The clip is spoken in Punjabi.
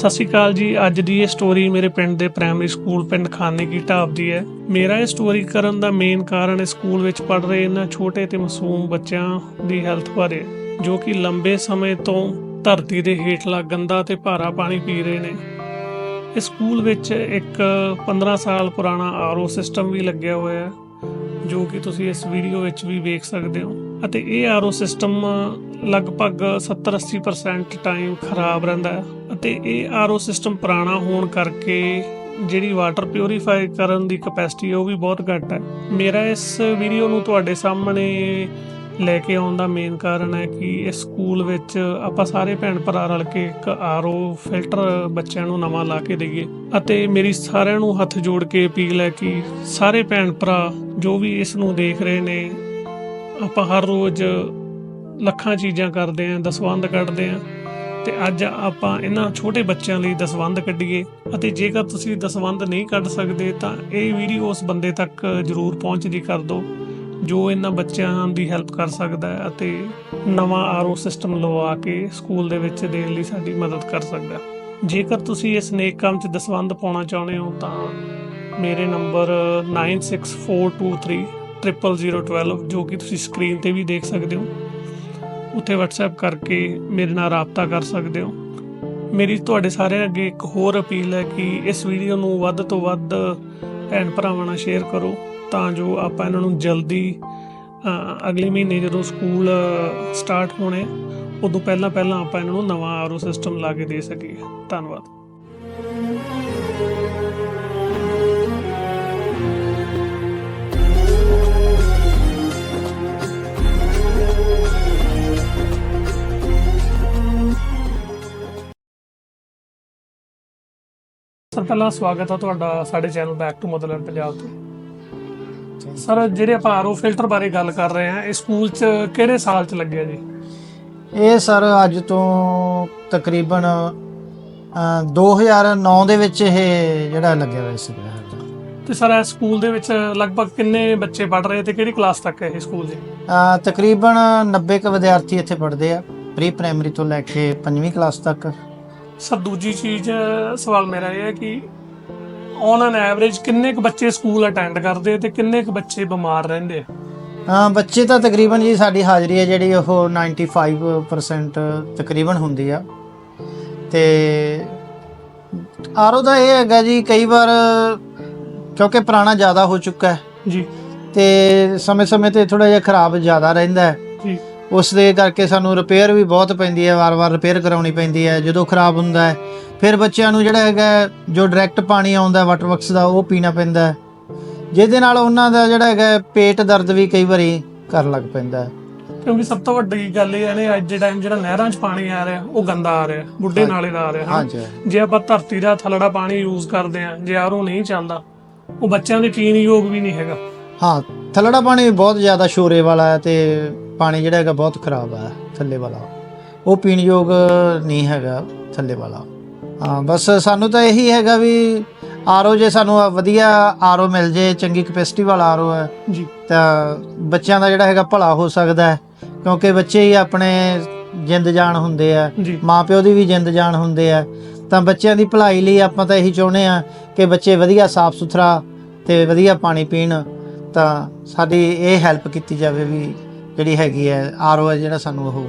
ਸਤਿ ਸ਼੍ਰੀ ਅਕਾਲ ਜੀ। ਅੱਜ ਦੀ ਇਹ ਸਟੋਰੀ ਮੇਰੇ ਪਿੰਡ ਦੇ ਪ੍ਰਾਇਮਰੀ ਸਕੂਲ ਪਿੰਡ ਖਾਨੇ ਕੀ ਢਾਬ ਦੀ ਹੈ। ਮੇਰਾ ਇਹ ਸਟੋਰੀ ਕਰਨ ਦਾ ਮੇਨ ਕਾਰਨ ਇਸ ਸਕੂਲ ਵਿੱਚ ਪੜ ਰਹੇ ਇਹਨਾਂ ਛੋਟੇ ਤੇ ਮਾਸੂਮ ਬੱਚਿਆਂ ਦੀ ਹੈਲਥ ਬਾਰੇ, ਜੋ ਕਿ ਲੰਬੇ ਸਮੇਂ ਤੋਂ ਧਰਤੀ ਦੇ ਹੇਠਲਾ ਗੰਦਾ ਤੇ ਭਾਰਾ ਪਾਣੀ ਪੀ ਰਹੇ ਨੇ। ਇਸ ਸਕੂਲ ਵਿੱਚ ਇੱਕ 15 ਸਾਲ ਪੁਰਾਣਾ ਆਰਓ ਸਿਸਟਮ ਵੀ ਲੱਗਿਆ ਹੋਇਆ ਹੈ, ਜੋ ਕਿ ਤੁਸੀਂ ਇਸ ਵੀਡੀਓ ਵਿੱਚ ਵੀ ਵੇਖ ਸਕਦੇ ਹੋ। ਅਤੇ ਇਹ ਆਰਓ ਸਿਸਟਮ ਲਗਭਗ 70-80% ਟਾਈਮ ਖਰਾਬ ਰਹਿੰਦਾ ਹੈ ਅਤੇ ਇਹ ਆਰਓ ਸਿਸਟਮ ਪੁਰਾਣਾ ਹੋਣ ਕਰਕੇ ਜਿਹੜੀ ਵਾਟਰ ਪਿਉਰੀਫਾਈ ਕਰਨ ਦੀ ਕਪੈਸਿਟੀ ਉਹ ਵੀ ਬਹੁਤ ਘੱਟ ਹੈ। ਮੇਰਾ ਇਸ ਵੀਡੀਓ ਨੂੰ ਤੁਹਾਡੇ ਸਾਹਮਣੇ ਲੈ ਕੇ ਆਉਣ ਦਾ ਮੇਨ ਕਾਰਨ ਹੈ ਕਿ ਇਸ ਸਕੂਲ ਵਿੱਚ ਆਪਾਂ ਸਾਰੇ ਭੈਣ ਭਰਾ ਰਲ ਕੇ ਇੱਕ ਆਰਓ ਫਿਲਟਰ ਬੱਚਿਆਂ ਨੂੰ ਨਵਾਂ ਲਾ ਕੇ ਦਈਏ ਅਤੇ ਮੇਰੀ ਸਾਰਿਆਂ ਨੂੰ ਹੱਥ ਜੋੜ ਕੇ ਅਪੀਲ ਹੈ ਕਿ ਸਾਰੇ ਭੈਣ ਭਰਾ ਜੋ ਵੀ ਇਸ ਨੂੰ ਦੇਖ ਰਹੇ ਨੇ ਆਪਾਂ ਹਰ ਰੋਜ਼ ਲੱਖਾਂ ਚੀਜ਼ਾਂ ਕਰਦੇ ਆਂ ਦਸਵੰਧ ਕੱਢਦੇ ਆਂ ਤੇ ਅੱਜ ਆਪਾਂ ਇਹਨਾਂ ਛੋਟੇ ਬੱਚਿਆਂ ਲਈ ਦਸਵੰਧ ਕੱਢੀਏ ਅਤੇ ਜੇਕਰ ਤੁਸੀਂ ਦਸਵੰਧ ਨਹੀਂ ਕੱਢ ਸਕਦੇ ਤਾਂ ਇਹ ਵੀਡੀਓ ਉਸ ਬੰਦੇ ਤੱਕ ਜ਼ਰੂਰ ਪਹੁੰਚਦੀ ਕਰ ਦਿਓ, ਜੋ ਇਹਨਾਂ ਬੱਚਿਆਂ ਦੀ ਹੈਲਪ ਕਰ ਸਕਦਾ ਹੈ ਅਤੇ ਨਵਾਂ ਆਰਓ ਸਿਸਟਮ ਲਵਾ ਕੇ ਸਕੂਲ ਦੇ ਵਿੱਚ ਦੇਣ ਲਈ ਸਾਡੀ ਮਦਦ ਕਰ ਸਕਦਾ ਜੇਕਰ ਤੁਸੀਂ ਇਸ ਨੇਕ ਕੰਮ 'ਚ ਦਸਵੰਧ ਪਾਉਣਾ ਚਾਹੁੰਦੇ ਹੋ ਤਾਂ ਮੇਰੇ ਨੰਬਰ 9642300012 ਜੋ ਕਿ ਤੁਸੀਂ ਸਕਰੀਨ ਤੇ ਵੀ ਦੇਖ ਸਕਦੇ ਹੋ। ਉੱਥੇ WhatsApp ਕਰਕੇ ਮੇਰੇ ਨਾਲ ਰਾਬਤਾ ਕਰ ਸਕਦੇ ਹੋ। ਮੇਰੀ ਤੁਹਾਡੇ ਸਾਰਿਆਂ ਅੱਗੇ ਇੱਕ ਹੋਰ ਅਪੀਲ ਹੈ ਕਿ ਇਸ ਵੀਡੀਓ ਨੂੰ ਵੱਧ ਤੋਂ ਵੱਧ ਭੈਣ ਭਰਾਵਾਂ ਨਾਲ ਸ਼ੇਅਰ ਕਰੋ, ਤਾਂ ਜੋ ਆਪਾਂ ਇਹਨਾਂ ਨੂੰ ਜਲਦੀ ਅਗਲੇ ਮਹੀਨੇ ਜਦੋਂ ਸਕੂਲ ਸਟਾਰਟ ਹੋਣੇ, ਉਦੋਂ ਪਹਿਲਾਂ ਪਹਿਲਾਂ ਆਪਾਂ ਇਹਨਾਂ ਨੂੰ ਨਵਾਂ ਆਰਓ ਸਿਸਟਮ ਲਾ ਕੇ ਦੇ ਸਕੀਏ। ਧੰਨਵਾਦ। ਸਰ ਪਹਿਲਾਂ ਸਵਾਗਤ ਹੈ ਤੁਹਾਡਾ ਸਾਡੇ channel back to motherland Punjab ਤੇ। ਸਰ ਜਿਹੜੇ ਆਪਾਂ ਆਰਓ ਫਿਲਟਰ ਬਾਰੇ ਗੱਲ ਕਰ ਰਹੇ ਹਾਂ ਇਹ ਸਕੂਲ 'ਚ ਕਿਹੜੇ ਸਾਲ 'ਚ ਲੱਗਿਆ ਜੀ? ਇਹ ਸਰ ਅੱਜ ਤੋਂ ਤਕਰੀਬਨ ਅ, 2009 ਦੇ ਵਿੱਚ ਇਹ ਜਿਹੜਾ ਲੱਗਿਆ ਹੋਇਆ ਸੀ। ਤੇ ਸਰ ਇਹ ਸਕੂਲ ਦੇ ਵਿੱਚ ਲਗਭਗ ਕਿੰਨੇ ਬੱਚੇ ਪੜ ਰਹੇ ਤੇ ਕਿਹੜੀ ਕਲਾਸ ਤੱਕ ਹੈ ਇਹ ਸਕੂਲ ਜੀ? ਅ, ਤਕਰੀਬਨ 90 ਕੁ ਵਿਦਿਆਰਥੀ ਇੱਥੇ ਪੜ੍ਹਦੇ ਆ ਪ੍ਰੀ ਪ੍ਰਾਇਮਰੀ ਤੋਂ ਲੈ ਕੇ 5ਵੀਂ ਕਲਾਸ ਤੱਕ। ਸਰ ਦੂਜੀ ਚੀਜ਼ ਸਵਾਲ ਮੇਰਾ ਇਹ ਹੈ ਕਿ ਔਨ ਐਨ ਐਵਰੇਜ ਕਿੰਨੇ ਕੁ ਬੱਚੇ ਸਕੂਲ ਅਟੈਂਡ ਕਰਦੇ ਤੇ ਕਿੰਨੇ ਕੁ ਬੱਚੇ ਬਿਮਾਰ ਰਹਿੰਦੇ ਆ? ਅ, ਬੱਚੇ ਤਾਂ ਤਕਰੀਬਨ ਜੀ ਸਾਡੀ ਹਾਜ਼ਰੀ ਹੈ ਜਿਹੜੀ ਉਹ 95% ਤਕਰੀਬਨ ਹੁੰਦੀ ਆ। ਤੇ ਆਰੋ ਦਾ ਇਹ ਹੈਗਾ ਜੀ ਕਈ ਵਾਰ ਕਿਉਂਕਿ ਪੁਰਾਣਾ ਜ਼ਿਆਦਾ ਹੋ ਚੁੱਕਾ ਹੈ ਜੀ। ਤੇ ਸਮੇਂ-ਸਮੇਂ ਤੇ ਥੋੜਾ ਜਿਹਾ ਖਰਾਬ ਜ਼ਿਆਦਾ ਰਹਿੰਦਾ ਹੈ। ਜੀ। ਉਸ ਦੇ ਕਰਕੇ ਸਾਨੂੰ ਰਿਪੇਅਰ ਵੀ ਬਹੁਤ ਪੈਂਦੀ ਹੈ ਵਾਰ-ਵਾਰ ਰਿਪੇਅਰ ਕਰਾਉਣੀ ਪੈਂਦੀ ਹੈ ਜਦੋਂ ਖਰਾਬ ਹੁੰਦਾ ਹੈ। ਫਿਰ ਬੱਚਿਆਂ ਨੂੰ ਜਿਹੜਾ ਹੈਗਾ ਜੋ ਡਾਇਰੈਕਟ ਪਾਣੀ ਆਉਂਦਾ ਵਾਟਰ ਵਰਕਸ ਦਾ ਉਹ ਪੀਣਾ ਪੈਂਦਾ ਹੈ। ਜਿਹਦੇ ਨਾਲ ਉਹਨਾਂ ਦਾ ਜਿਹੜਾ ਹੈਗਾ ਪੇਟ ਦਰਦ ਵੀ ਕਈ ਵਾਰੀ ਕਰਨ ਲੱਗ ਪੈਂਦਾ ਹੈ। ਕਿਉਂਕਿ ਸਭ ਤੋਂ ਵੱਡੀ ਗੱਲ ਇਹ ਹੈ ਨੇ ਅੱਜ ਦੇ ਟਾਈਮ ਜਿਹੜਾ ਨਹਿਰਾਂ 'ਚ ਪਾਣੀ ਆ ਰਿਹਾ ਉਹ ਗੰਦਾ ਆ ਰਿਹਾ ਬੁੱਢੇ ਨਾਲੇ ਦਾ ਆ ਰਿਹਾ ਹਾਂ ਜੇ ਆਪਾਂ ਧਰਤੀ ਦਾ ਥਲੜਾ ਪਾਣੀ ਯੂਜ਼ ਕਰਦੇ ਆ ਜੇ ਆਰਓ ਨਹੀਂ ਚੱਲਦਾ ਉਹ ਬੱਚਿਆਂ ਦੇ ਪੀਣ ਯੋਗ ਵੀ ਨਹੀਂ ਹੈਗਾ। ਹਾਂ ਥੱਲੜਾ ਪਾਣੀ ਬਹੁਤ ਜ਼ਿਆਦਾ ਸ਼ੋਰੇ ਵਾਲਾ ਹੈ ਤੇ ਪਾਣੀ ਜਿਹੜਾ ਹੈਗਾ ਬਹੁਤ ਖਰਾਬ ਹੈ ਥੱਲੇ ਵਾਲਾ। ਉਹ ਪੀਣ ਯੋਗ ਨਹੀਂ ਹੈਗਾ ਥੱਲੇ ਵਾਲਾ। ਹਾਂ ਬਸ ਸਾਨੂੰ ਤਾਂ ਇਹੀ ਹੈਗਾ ਵੀ ਆਰਓ ਜੇ ਸਾਨੂੰ ਆ ਵਧੀਆ ਆਰਓ ਮਿਲ ਜੇ ਚੰਗੀ ਕਪੈਸਿਟੀ ਵਾਲਾ ਆਰਓ ਹੈ ਜੀ। ਤਾਂ ਬੱਚਿਆਂ ਦਾ ਜਿਹੜਾ ਹੈਗਾ ਭਲਾ ਹੋ ਸਕਦਾ ਹੈ। ਕਿਉਂਕਿ ਬੱਚੇ ਹੀ ਆਪਣੇ ਜਿੰਦ ਜਾਨ ਹੁੰਦੇ ਆ ਮਾਪਿਓ ਦੀ ਵੀ ਜਿੰਦ ਜਾਨ ਹੁੰਦੇ ਆ। ਤਾਂ ਬੱਚਿਆਂ ਦੀ ਭਲਾਈ ਲਈ ਆਪਾਂ ਤਾਂ ਇਹੀ ਚਾਹੁੰਦੇ ਆ ਕਿ ਬੱਚੇ ਵਧੀਆ ਸਾਫ਼ ਸੁਥਰਾ ਤੇ ਵਧੀਆ ਪਾਣੀ ਪੀਣ। ਤਾਂ ਸਾਡੀ ਇਹ ਹੈਲਪ ਕੀਤੀ ਜਾਵੇ ਵੀ ਜਿਹੜੀ ਹੈਗੀ ਹੈ ਆਰਓ ਹੈ ਜਿਹੜਾ ਸਾਨੂੰ ਉਹ